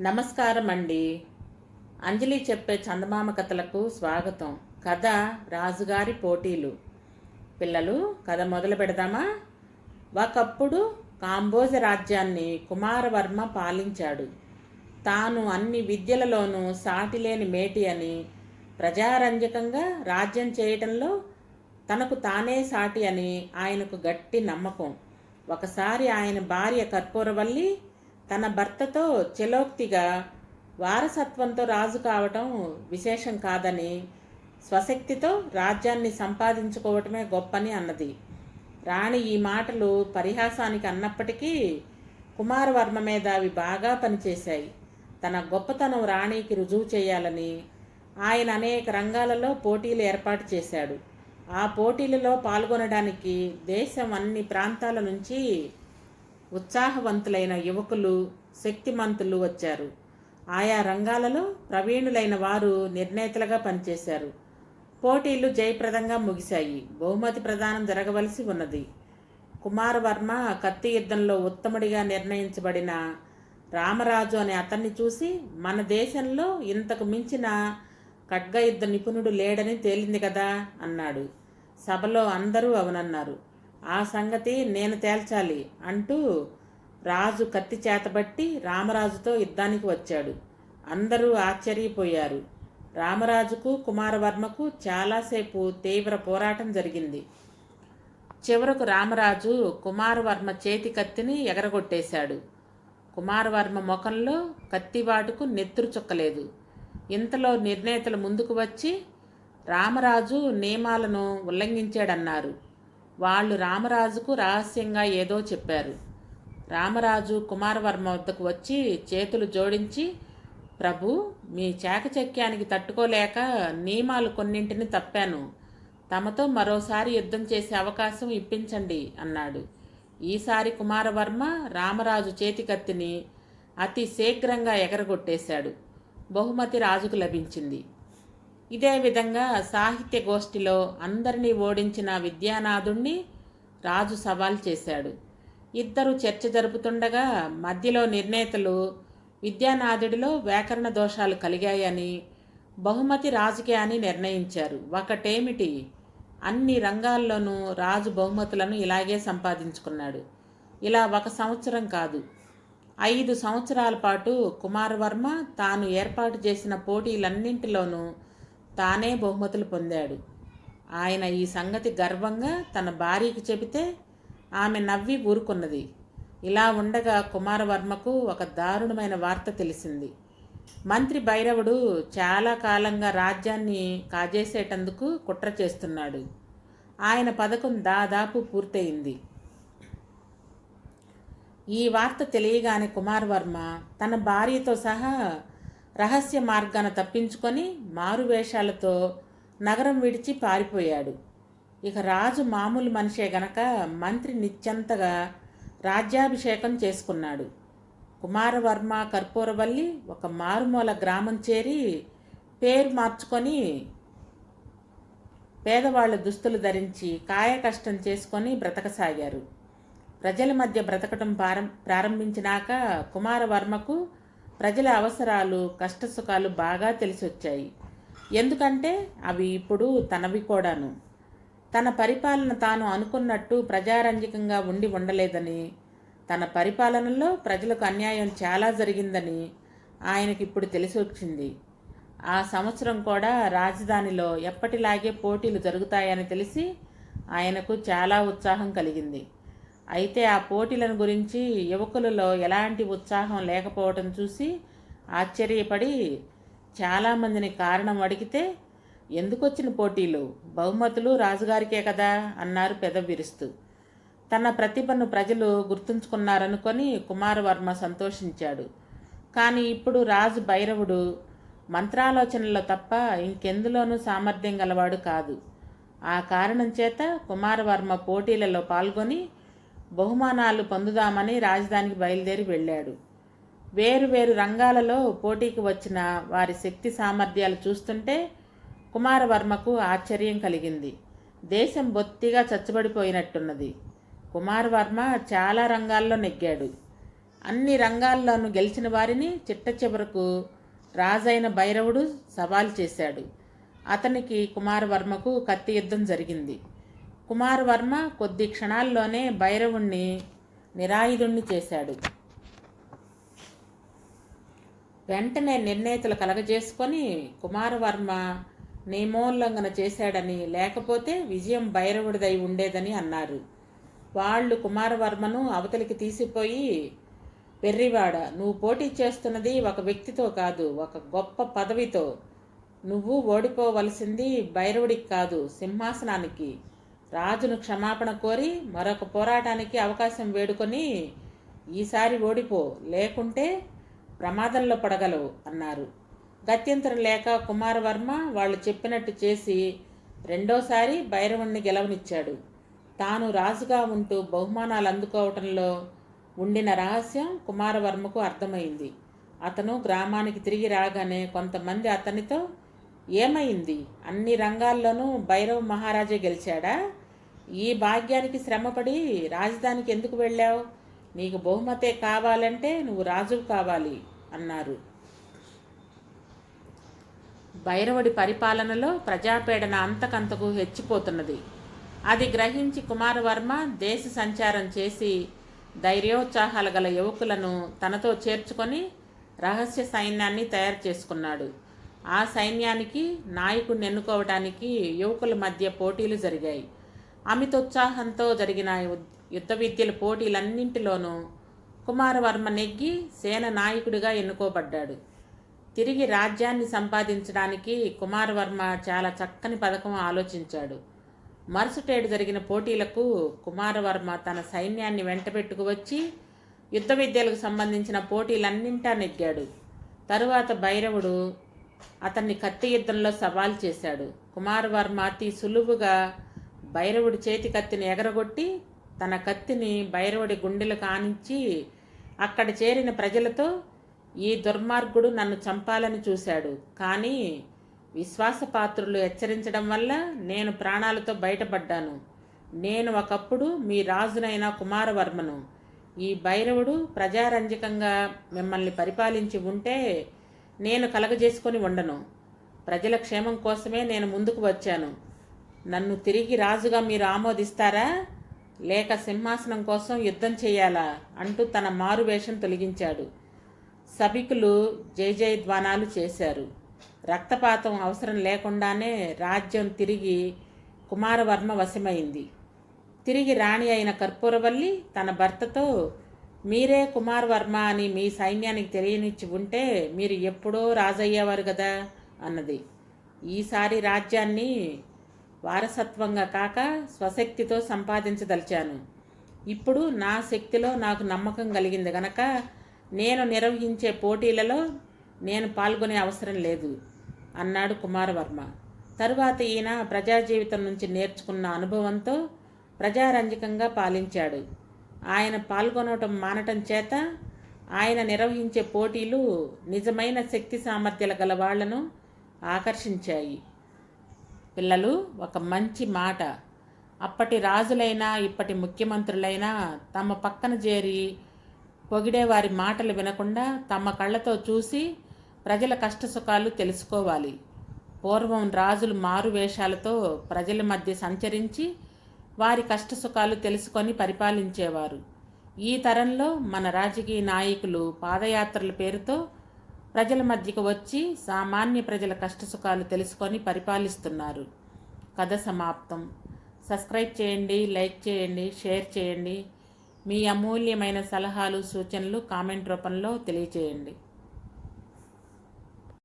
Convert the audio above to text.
నమస్కారం అండి అంజలి చెప్పే చందమామ కథలకు స్వాగతం. కథ రాజుగారి పోటీలు. పిల్లలు కథ మొదలు పెడదామా? ఒకప్పుడు కాంబోజ రాజ్యాన్ని కుమారవర్మ పాలించాడు. తాను అన్ని విద్యలలోనూ సాటిలేని మేటి అని ప్రజారంజకంగా రాజ్యం చేయటంలో తనకు తానే సాటి అని ఆయనకు గట్టి నమ్మకం. ఒకసారి ఆయన భార్య కర్పూరవల్లి తన భర్తతో చెలోక్తిగా వారసత్వంతో రాజు కావటం విశేషం కాదని స్వశక్తితో రాజ్యాన్ని సంపాదించుకోవటమే గొప్పని అన్నది. రాణి ఈ మాటలు పరిహాసానికి అన్నప్పటికీ కుమారవర్మ మీద అవి బాగా పనిచేశాయి. తన గొప్పతనం రాణికి రుజువు చేయాలని ఆయన అనేక రంగాలలో పోటీలు ఏర్పాటు చేశాడు. ఆ పోటీలలో పాల్గొనడానికి దేశం అన్ని ప్రాంతాల నుంచి ఉత్సాహవంతులైన యువకులు శక్తిమంతులు వచ్చారు. ఆయా రంగాలలో ప్రవీణులైన వారు నిర్ణేతలుగా పనిచేశారు. పోటీలు జయప్రదంగా ముగిశాయి. బహుమతి ప్రదానం జరగవలసి ఉన్నది. కుమారవర్మ కత్తి యుద్ధంలో ఉత్తముడిగా నిర్ణయించబడిన రామరాజు అనే అతన్ని చూసి మన దేశంలో ఇంతకు మించిన ఖడ్గ యుద్ధ నిపుణుడు లేడని తేలింది కదా? అన్నాడు. సభలో అందరూ అవునన్నారు. ఆ సంగతి నేను తేల్చాలి అంటూ రాజు కత్తి చేతబట్టి రామరాజుతో యుద్ధానికి వచ్చాడు. అందరూ ఆశ్చర్యపోయారు. రామరాజుకు కుమారవర్మకు చాలాసేపు తీవ్ర పోరాటం జరిగింది. చివరకు రామరాజు కుమారవర్మ చేతి కత్తిని ఎగరగొట్టేశాడు. కుమారవర్మ ముఖంలో కత్తివాటుకు నెత్తురు చుక్కలేదు. ఇంతలో నిర్ణేతలు ముందుకు వచ్చి రామరాజు నియమాలను ఉల్లంఘించాడన్నారు. వాళ్ళు రామరాజుకు రహస్యంగా ఏదో చెప్పారు. రామరాజు కుమారవర్మ వద్దకు వచ్చి చేతులు జోడించి ప్రభు మీ చాకచక్యానికి తట్టుకోలేక నియమాలు కొన్నింటిని తప్పాను. తమతో మరోసారి యుద్ధం చేసే అవకాశం ఇప్పించండి అన్నాడు. ఈసారి కుమారవర్మ రామరాజు చేతికత్తిని అతి శీఘ్రంగా ఎగరగొట్టేశాడు. బహుమతి రాజుకు లభించింది. ఇదే విధంగా సాహిత్య గోష్ఠిలో అందరినీ ఓడించిన విద్యానాథుణ్ణి రాజు సవాల్ చేశాడు. ఇద్దరు చర్చ జరుపుతుండగా మధ్యలో నిర్ణేతలు విద్యానాథుడిలో వ్యాకరణ దోషాలు కలిగాయని బహుమతి రాజుకే అని నిర్ణయించారు. ఒకటేమిటి? అన్ని రంగాల్లోనూ రాజు బహుమతులను ఇలాగే సంపాదించుకున్నాడు. ఇలా ఒక సంవత్సరం కాదు. ఐదు సంవత్సరాల పాటు కుమారవర్మ తాను ఏర్పాటు చేసిన పోటీలన్నింటిలోనూ తానే బహుమతులు పొందాడు. ఆయన ఈ సంగతి గర్వంగా తన భార్యకు చెబితే ఆమె నవ్వి ఊరుకున్నది. ఇలా ఉండగా కుమారవర్మకు ఒక దారుణమైన వార్త తెలిసింది. మంత్రి భైరవుడు చాలా కాలంగా రాజ్యాన్ని కాజేసేటందుకు కుట్ర చేస్తున్నాడు. ఆయన పథకం దాదాపు పూర్తయింది. ఈ వార్త తెలియగానే కుమారవర్మ తన భార్యతో సహా రహస్య మార్గాన తప్పించుకొని మారువేషాలతో నగరం విడిచి పారిపోయాడు. ఇక రాజు మామూలు మనిషే గనక మంత్రి నిత్యంతగా రాజ్యాభిషేకం చేసుకున్నాడు. కుమారవర్మ కర్పూరవల్లి ఒక మారుమూల గ్రామం చేరి పేరు మార్చుకొని పేదవాళ్ళ దుస్తులు ధరించి కాయ కష్టం చేసుకొని బ్రతకసాగారు. ప్రజల మధ్య బ్రతకటం ప్రారంభించినాక కుమారవర్మకు ప్రజల అవసరాలు కష్టసుఖాలు బాగా తెలిసొచ్చాయి. ఎందుకంటే అవి ఇప్పుడు తనవి కూడాను. తన పరిపాలన తాను అనుకున్నట్టు ప్రజారంజకంగా ఉండి ఉండలేదని తన పరిపాలనలో ప్రజలకు అన్యాయం చాలా జరిగిందని ఆయనకి ఇప్పుడు తెలిసి వచ్చింది ఆ సంవత్సరం కూడా రాజధానిలో ఎప్పటిలాగే పోటీలు జరుగుతాయని తెలిసి ఆయనకు చాలా ఉత్సాహం కలిగింది. అయితే ఆ పోటీలను గురించి యువకులలో ఎలాంటి ఉత్సాహం లేకపోవటం చూసి ఆశ్చర్యపడి చాలామందిని కారణం అడిగితే ఎందుకు వచ్చిన పోటీలు? బహుమతులు రాజుగారికే కదా అన్నారు పెద విరుస్తూ తన ప్రతిభను ప్రజలు గుర్తుంచుకున్నారనుకొని కుమారవర్మ సంతోషించాడు. కానీ ఇప్పుడు రాజు భైరవుడు మంత్రాలోచనలో తప్ప ఇంకెందులోనూ సామర్థ్యం గలవాడు కాదు. ఆ కారణం చేత కుమారవర్మ పోటీలలో పాల్గొని బహుమానాలు పొందుదామని రాజధానికి బయలుదేరి వెళ్ళాడు. వేరు వేరు రంగాలలో పోటీకి వచ్చిన వారి శక్తి సామర్థ్యాలు చూస్తుంటే కుమారవర్మకు ఆశ్చర్యం కలిగింది. దేశం బొత్తిగా చచ్చబడిపోయినట్టున్నది. కుమారవర్మ చాలా రంగాల్లో నెగ్గాడు. అన్ని రంగాల్లోనూ గెలిచిన వారిని చిట్ట చివరకు రాజైన భైరవుడు సవాల్ చేశాడు. అతనికి కుమారవర్మకు కత్తి యుద్ధం జరిగింది. కుమారవర్మ కొద్ది క్షణాల్లోనే భైరవుణ్ణి నిరాయుధుణ్ణి చేశాడు. వెంటనే నిర్ణేతలు కలగజేసుకొని కుమారవర్మ నియమోల్లంఘన చేశాడని లేకపోతే విజయం భైరవుడిదై ఉండేదని అన్నారు. వాళ్ళు కుమారవర్మను అవతలికి తీసిపోయి పెర్రివాడ నువ్వు పోటీ చేస్తున్నది ఒక వ్యక్తితో కాదు ఒక గొప్ప పదవితో. నువ్వు ఓడిపోవలసింది భైరవుడికి కాదు సింహాసనానికి. రాజును క్షమాపణ కోరి మరొక పోరాటానికి అవకాశం వేడుకొని ఈసారి ఓడిపో లేకుంటే ప్రమాదంలో పడగలవు అన్నారు. గత్యంతరం లేక కుమారవర్మ వాళ్ళు చెప్పినట్టు చేసి రెండోసారి భైరవుణ్ణి గెలవనిచ్చాడు. తాను రాజుగా ఉంటూ బహుమానాలు అందుకోవటంలో ఉండిన రహస్యం కుమారవర్మకు అర్థమైంది. అతను గ్రామానికి తిరిగి రాగానే కొంతమంది అతనితో ఏమైంది? అన్ని రంగాల్లోనూ భైరవ్ మహారాజే గెలిచాడా? ఈ భాగ్యానికి శ్రమపడి రాజధానికి ఎందుకు వెళ్ళావు? నీకు బహుమతే కావాలంటే నువ్వు రాజు కావాలి అన్నారు. భైరవుడి పరిపాలనలో ప్రజాపీడన అంతకంతకు హెచ్చిపోతున్నది. అది గ్రహించి కుమారవర్మ దేశ సంచారం చేసి ధైర్యోత్సాహాలు గల యువకులను తనతో చేర్చుకొని రహస్య సైన్యాన్ని తయారు చేసుకున్నాడు. ఆ సైన్యానికి నాయకుడిని ఎన్నుకోవడానికి యువకుల మధ్య పోటీలు జరిగాయి. అమితోత్సాహంతో జరిగిన యుద్ధ విద్యల పోటీలన్నింటిలోనూ కుమారవర్మ నెగ్గి సేన నాయకుడిగా ఎన్నుకోబడ్డాడు. తిరిగి రాజ్యాన్ని సంపాదించడానికి కుమారవర్మ చాలా చక్కని పథకం ఆలోచించాడు. మరుసటేడు జరిగిన పోటీలకు కుమారవర్మ తన సైన్యాన్ని వెంటబెట్టుకు వచ్చి యుద్ధ విద్యలకు సంబంధించిన పోటీలన్నింటా నెగ్గాడు. తరువాత భైరవుడు అతన్ని కత్తి యుద్ధంలో సవాల్ చేశాడు. కుమారవర్మ అతి సులువుగా భైరవుడి చేతి కత్తిని ఎగరగొట్టి తన కత్తిని భైరవుడి గుండెలు కానించి అక్కడ చేరిన ప్రజలతో ఈ దుర్మార్గుడు నన్ను చంపాలని చూశాడు. కానీ విశ్వాసపాత్రులు హెచ్చరించడం వల్ల నేను ప్రాణాలతో బయటపడ్డాను. నేను ఒకప్పుడు మీ రాజునైన కుమారవర్మను. ఈ భైరవుడు ప్రజారంజకంగా మిమ్మల్ని పరిపాలించి ఉంటే నేను కలగజేసుకొని ఉండను. ప్రజల క్షేమం కోసమే నేను ముందుకు వచ్చాను. నన్ను తిరిగి రాజుగా మీరు ఆమోదిస్తారా? లేక సింహాసనం కోసం యుద్ధం చేయాలా? అంటూ తన మారువేషం తొలగించాడు. సభికులు జయజయధ్వానాలు చేశారు. రక్తపాతం అవసరం లేకుండానే రాజ్యం తిరిగి కుమారవర్మ వశమైంది. తిరిగి రాణి అయిన కర్పూరవల్లి తన భర్తతో మీరే కుమారవర్మ అని మీ సైన్యానికి తెలియనిచ్చి ఉంటే మీరు ఎప్పుడో రాజయ్యేవారు కదా అన్నది. ఈసారి రాజ్యాన్ని వారసత్వంగా కాక స్వశక్తితో సంపాదించదలిచాను. ఇప్పుడు నా శక్తిలో నాకు నమ్మకం కలిగింది గనక నేను నిర్వహించే పోటీలలో నేను పాల్గొనే అవసరం లేదు అన్నాడు కుమారవర్మ. తరువాత ఈయన ప్రజా జీవితం నుంచి నేర్చుకున్న అనుభవంతో ప్రజారంజకంగా పాలించాడు. ఆయన పాల్గొనటం మానటం చేత ఆయన నిర్వహించే పోటీలు నిజమైన శక్తి సామర్థ్యాల గల వాళ్ళను ఆకర్షించాయి. పిల్లలు ఒక మంచి మాట. అప్పటి రాజులైనా ఇప్పటి ముఖ్యమంత్రులైనా తమ పక్కన చేరి పొగిడే వారి మాటలు వినకుండా తమ కళ్ళతో చూసి ప్రజల కష్టసుఖాలు తెలుసుకోవాలి. పూర్వం రాజులు మారు వేషాలతో ప్రజల మధ్య సంచరించి వారి కష్టసుఖాలు తెలుసుకొని పరిపాలించేవారు. ఈ తరంలో మన రాజకీయ నాయకులు పాదయాత్రల పేరుతో ప్రజల మధ్యకు వచ్చి సామాన్య ప్రజల కష్టసుఖాలు తెలుసుకొని పరిపాలిస్తున్నారు. కథ సమాప్తం. సబ్స్క్రైబ్ చేయండి లైక్ చేయండి షేర్ చేయండి. మీ అమూల్యమైన సలహాలు సూచనలు కామెంట్ రూపంలో తెలియచేయండి